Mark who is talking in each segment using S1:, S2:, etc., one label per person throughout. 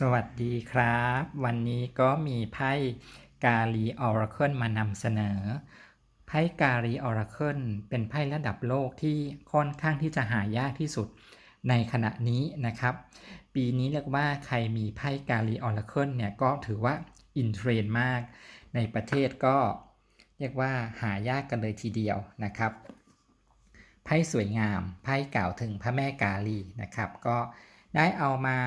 S1: สวัสดีครับ วันนี้ก็มีไพ่กาลีออราเคิลมานำเสนอ ไพ่กาลีออราเคิลเป็นไพ่ระดับโลกที่ค่อนข้างที่จะหายากที่สุดในขณะนี้นะครับ ปีนี้เรียกว่าใครมีไพ่กาลีออราเคิลเนี่ยก็ถือว่าอินเทรนด์มาก ในประเทศก็เรียกว่าหายากกันเลยทีเดียวนะครับ ไพ่สวยงามไพ่กล่าวถึงพระแม่กาลีนะครับ ก็ได้เอามา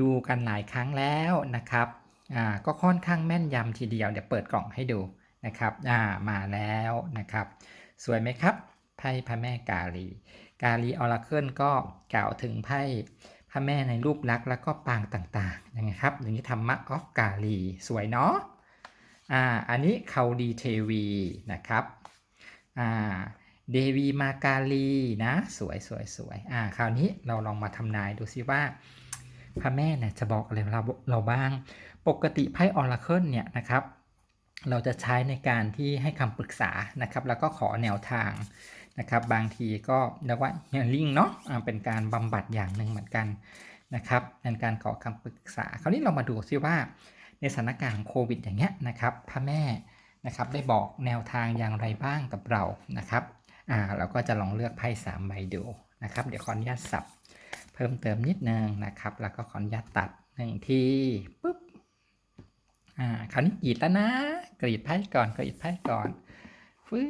S1: ดูกันหลายครั้งแล้วนะครับอ่าก็ค่อนข้างแม่นยำทีเดียวเดี๋ยวเปิดกล่องให้ดูนะครับอ่ามาแล้วนะครับ สวยไหมครับ ไพ่พระแม่กาลี กาลีออราเคิลก็กล่าวถึงไพ่พระแม่ในรูปลักษณ์แล้วก็ปางต่างๆยังไงครับอย่างนี้ธรรมะออฟกาลี สวยเนาะอ่าอันนี้เขาดีเทวีนะครับอ่าเดวีมากาลีนะ สวยสวยสวยอ่าคราวนี้เราลองมาทำนายดูซิว่า พระแม่เนี่ยจะบอกอะไรเราเราบ้าง ปกติไพ่ออราเคิลเนี่ยนะครับเราจะใช้ในการที่ให้คำปรึกษานะครับ แล้วก็ขอแนวทางนะครับ บางทีก็เรียกว่าเฮลิ่งเนาะเป็นการบำบัดอย่างหนึ่งเหมือนกันนะครับในการขอคำปรึกษา คราวนี้เรามาดูซิว่า ในสถานการณ์โควิดอย่างเงี้ยนะครับพระแม่นะครับได้บอกแนวทางอย่างไรบ้างกับเรานะครับอ่าเราก็จะลองเลือกไพ่สามใบดูนะครับ เดี๋ยวขออนุญาตสับ พิ่มเติมนิดนึงนะครับ แล้วก็ขออนุญาตตัดหนึ่งทีปุ๊บอ่าคราวนี้กรีดแล้วนะ กรีดไพ่ก่อนกรีดไพ่ก่อนฟื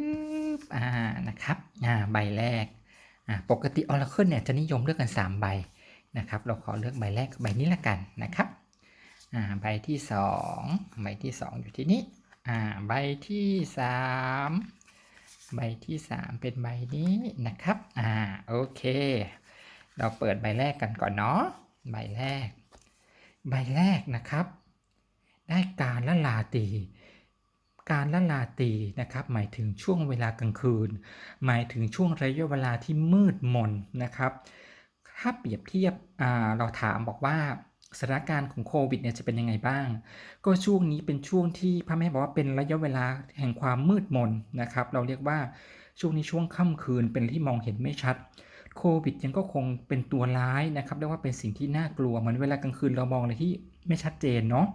S1: บอ่านะครับอ่าใบแรกอ่าปกติออร์เคิลเนี่ยจะนิยมเลือกกัน 3 ใบนะครับ เราขอเลือกใบแรกใบนี้ละกันนะครับอ่าใบที่ 2 ใบที่ 2 อยู่ที่นี้อ่าใบที่ 3 ใบที่ 3 เป็นใบนี้นะครับอ่าโอเค เราเปิดใบแรกกันก่อนเนาะใบแรก ใบแรกนะครับ ได้การละลาตี การละลาตีนะครับ หมายถึงช่วงเวลากลางคืน หมายถึงช่วงระยะเวลาที่มืดมนนะครับ ถ้าเปรียบเทียบเราถามบอกว่าสถานการณ์ของโควิดเนี่ยจะเป็นยังไงบ้าง ก็ช่วงนี้เป็นช่วงที่พระแม่บอกว่าเป็นระยะเวลาแห่งความมืดมนนะครับ เราเรียกว่าช่วงนี้ช่วงค่ำคืนเป็นที่มองเห็นไม่ชัด โควิดยังก็คงเป็นตัวร้ายนะครับเรียกว่าเป็นสิ่งที่น่ากลัวเหมือนเวลากลางคืนเรามองอะไรที่ไม่ชัดเจนเนาะ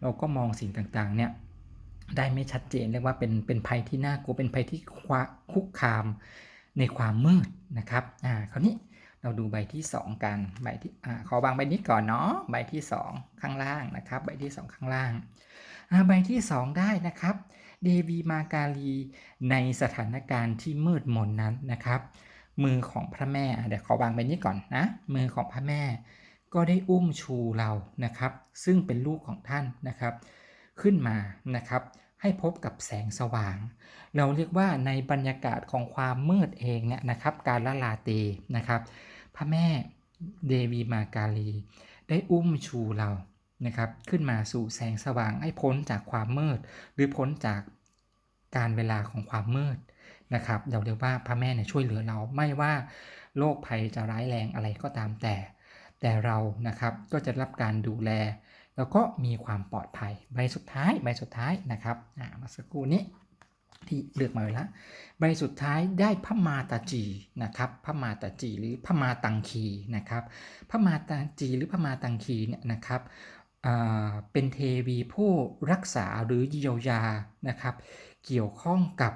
S1: เราก็มองสิ่งต่างๆเนี่ยได้ไม่ชัดเจนเรียกว่าเป็นเป็นภัยที่น่ากลัวเป็นภัยที่คุกคามในความมืดนะครับอ่าคราวนี้เราดูใบที่ 2 กันใบที่อ่าขอบางใบนี้ก่อนเนาะใบที่ 2 ข้างล่างนะครับใบที่ 2 ข้างล่างอ่าใบที่ 2 ได้นะครับเดวีมาการีในสถานการณ์ที่มืดมนนั้นนะครับ มือของพระแม่ เดี๋ยวขอวางไปนี้ก่อนนะ มือของพระแม่ ก็ได้อุ้มชูเรานะครับ ซึ่งเป็นลูกของท่านนะครับ ขึ้นมานะครับ ให้พบกับแสงสว่าง เราเรียกว่าในบรรยากาศของความมืดเองเนี่ยนะครับ การละลาตีนะครับ พระแม่เดวีมาการีได้อุ้มชูเรานะครับขึ้นมาสู่แสงสว่างให้พ้นจากความมืด หรือพ้นจากการเวลาของความมืด นะครับเราเรียกว่าพระแม่เนี่ยช่วยเหลือเราไม่ว่าโรคภัยจะร้ายแรงอะไรก็ตามแต่ แต่เรานะครับก็จะรับการดูแล แล้วก็มีความปลอดภัยใบสุดท้ายใบสุดท้ายนะครับอ่ามาสักครู่นี้ที่เลือกมาไว้แล้วใบสุดท้ายได้พระมาตาจีนะครับพระมาตาจีหรือพระมาตังคีนะครับพระมาตาจีหรือพระมาตังคีเนี่ยนะครับเป็นเทวีผู้รักษาหรือเยียวยานะครับ เกี่ยวข้องกับ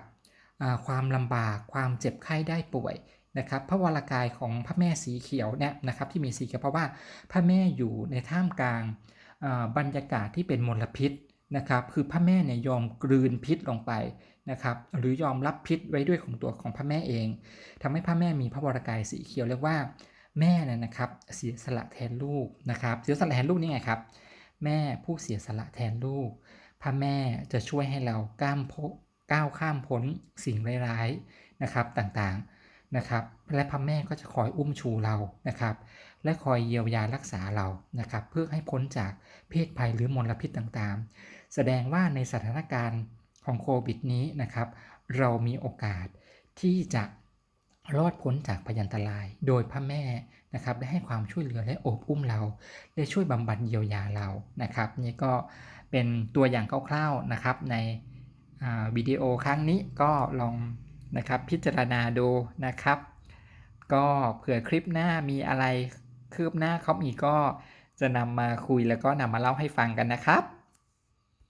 S1: ความลำบากความเจ็บไข้ได้ป่วยนะครับพระวรากายของพระแม่สีเขียวเนี่ยนะครับที่มีสีเขียวเพราะว่าพระแม่อยู่ในท่ามกลางบรรยากาศที่เป็นมลพิษนะครับคือพระแม่เนี่ยยอมกลืนพิษลงไปนะครับหรือยอมรับพิษไว้ด้วยของตัวของพระแม่เองทำให้พระแม่มีพระวรากายสีเขียวเรียกว่าแม่เนี่ยนะครับเสียสละแทนลูกนะครับเสียสละแทนลูกนี่ไงครับแม่ผู้เสียสละแทนลูก พระแม่จะช่วยให้เราก้ามพ ก้าวข้ามพ้นสิ่งร้ายๆนะครับต่างๆนะครับและพระแม่ก็จะคอยอุ้มชูเรานะครับ และคอยเยียวยารักษาเรานะครับ เพื่อให้พ้นจากเพศภัยหรือมลพิษต่างๆ แสดงว่าในสถานการณ์ของโควิดนี้นะครับ เรามีโอกาสที่จะรอดพ้นจากพยันตราย โดยพระแม่นะครับได้ให้ความช่วยเหลือและโอบอุ้มเรา ได้ช่วยบำบัดเยียวยาเรานะครับ นี่ก็เป็นตัวอย่างคร่าวๆนะครับใน วิดีโอครั้งนี้ก็ลองนะครับพิจารณาดูนะครับ ก็เผื่อคลิปหน้ามีอะไรคืบหน้าเขาอีกก็จะนำมาคุยแล้วก็นำมาเล่าให้ฟังกันนะครับ